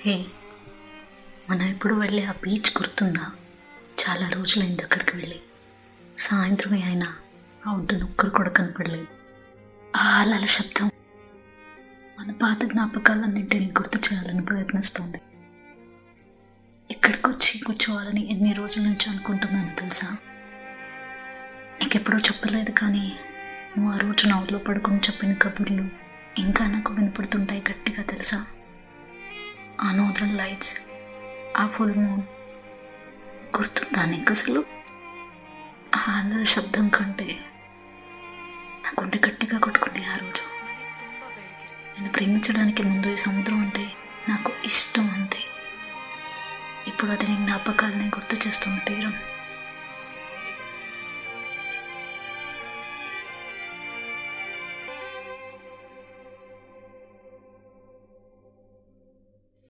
హే మనం ఎప్పుడు వెళ్ళే ఆ బీచ్ గుర్తుందా? చాలా రోజులైంది అక్కడికి వెళ్ళి. సాయంత్రమే అయినా ఆ ఒడ్డున ఒక్కరు కూడా కనపడలేదు. ఆ అలల శబ్దం మన పాత జ్ఞాపకాలన్నింటినీ గుర్తు చేయాలని ప్రయత్నిస్తుంది. ఇక్కడికి వచ్చి కూర్చోవాలని ఎన్ని రోజుల నుంచి అనుకుంటున్నాను తెలుసా? నీకెప్పుడూ చెప్పలేదు కానీ నువ్వు ఆ రోజు నవ్వులో పడుకుని చెప్పిన కబుర్లు ఇంకా నాకు వినపడుతుంటాయి గట్టిగా తెలుసా? ఆ నూతన లైట్స్. ఆ ఫుల్ మూన్. గుర్తుందా నీకు అసలు? ఆ అల్లరి శబ్దం కంటే నా గుండె గట్టిగా కొట్టుకుంది ఆ రోజు. నేను ప్రేమించడానికి ముందు ఈ సముద్రం అంటే నాకు ఇష్టం అంతే. ఇప్పుడు అది నీ జ్ఞాపకాలని గుర్తు చేస్తున్న తీరం.